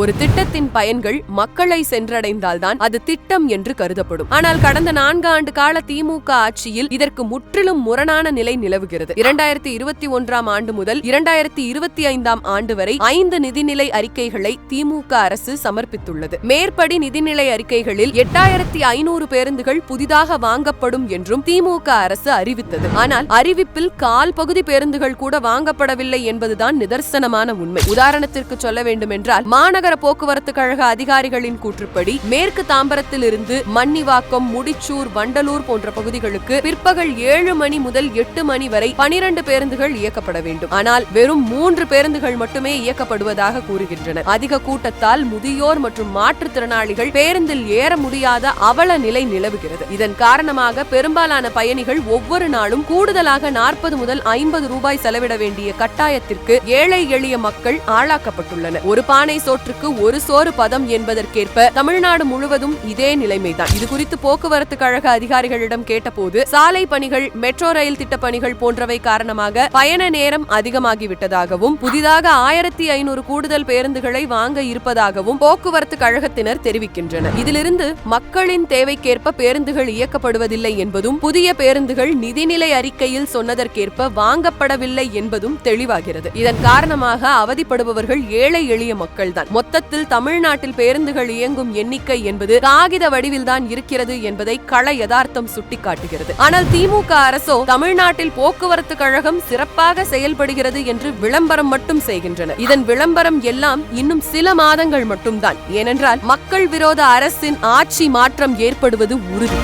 ஒரு திட்டத்தின் பயன்கள் மக்களை சென்றடைந்தால்தான் அது திட்டம் என்று கருதப்படும். ஆனால் கடந்த நான்கு ஆண்டு கால திமுக ஆட்சியில் இதற்கு முற்றிலும் முரணான நிலை நிலவுகிறது. இரண்டாயிரத்தி இருபத்தி ஒன்றாம் ஆண்டு முதல் இரண்டாயிரத்தி இருபத்தி ஐந்தாம் ஆண்டு வரை ஐந்து நிதிநிலை அறிக்கைகளை திமுக அரசு சமர்ப்பித்துள்ளது. மேற்படி நிதிநிலை அறிக்கைகளில் எட்டாயிரத்தி ஐநூறு பேருந்துகள் புதிதாக வாங்கப்படும் என்றும் திமுக அரசு அறிவித்தது. ஆனால் அறிவிப்பில் கால் பகுதி பேருந்துகள் கூட வாங்கப்படவில்லை என்பதுதான் நிதர்சனமான உண்மை. உதாரணத்திற்கு சொல்ல வேண்டுமென்றால் மாநகர நகர போக்குவரத்து கழக அதிகாரிகளின் கூற்றுப்படி மேற்கு தாம்பரத்தில் இருந்து மன்னிவாக்கம் முடிச்சூர் வண்டலூர் போன்ற பகுதிகளுக்கு பிற்பகல் ஏழு மணி முதல் எட்டு மணி வரை பனிரண்டு பேருந்துகள் இயக்கப்பட வேண்டும். ஆனால் வெறும் மூன்று பேருந்துகள் மட்டுமே இயக்கப்படுவதாக கூறுகின்றன அதிக கூட்டத்தால் முதியோர் மற்றும் மாற்றுத்திறனாளிகள் பேருந்தில் ஏற முடியாத அவல நிலை நிலவுகிறது. இதன் காரணமாக பெரும்பாலான பயணிகள் ஒவ்வொரு நாளும் கூடுதலாக நாற்பது முதல் ஐம்பது ரூபாய் செலவிட வேண்டிய கட்டாயத்திற்கு ஏழை எளிய மக்கள் ஆளாக்கப்பட்டுள்ளனர். ஒரு பானை சோற்றுக்கு ஒரு சோறு பதம் என்பதற்கேற்ப தமிழ்நாடு முழுவதும் இதே நிலைமைதான். இது குறித்து போக்குவரத்து கழக அதிகாரிகளிடம் கேட்டபோது சாலை பணிகள் மெட்ரோ ரயில் திட்ட பணிகள் போன்றவை காரணமாக பயண நேரம் அதிகமாகிவிட்டதாகவும் புதிதாக ஆயிரத்தி ஐநூறு கூடுதல் பேருந்துகளை வாங்க இருப்பதாகவும் போக்குவரத்து கழகத்தினர் தெரிவிக்கின்றனர். இதிலிருந்து மக்களின் தேவைக்கேற்ப பேருந்துகள் இயக்கப்படுவதில்லை என்பதும் புதிய பேருந்துகள் நிதிநிலை அறிக்கையில் சொன்னதற்கேற்ப வாங்கப்படவில்லை என்பதும் தெளிவாகிறது. இதன் காரணமாக அவதிப்படுபவர்கள் ஏழை எளிய மக்கள்தான். மொத்தத்தில் தமிழ்நாட்டில் பேருந்துகள் இயங்கும் எண்ணிக்கை என்பது காகித வடிவில்தான் இருக்கிறது என்பதை கள யதார்த்தம் சுட்டிக்காட்டுகிறது. ஆனால் திமுக அரசோ தமிழ்நாட்டில் போக்குவரத்து கழகம் சிறப்பாக செயல்படுகிறது என்று விளம்பரம் மட்டும் செய்கின்றனர் இதன் விளம்பரம் எல்லாம் இன்னும் சில மாதங்கள் மட்டும்தான். ஏனென்றால் மக்கள் விரோத அரசின் ஆட்சி மாற்றம் ஏற்படுவது உறுதி.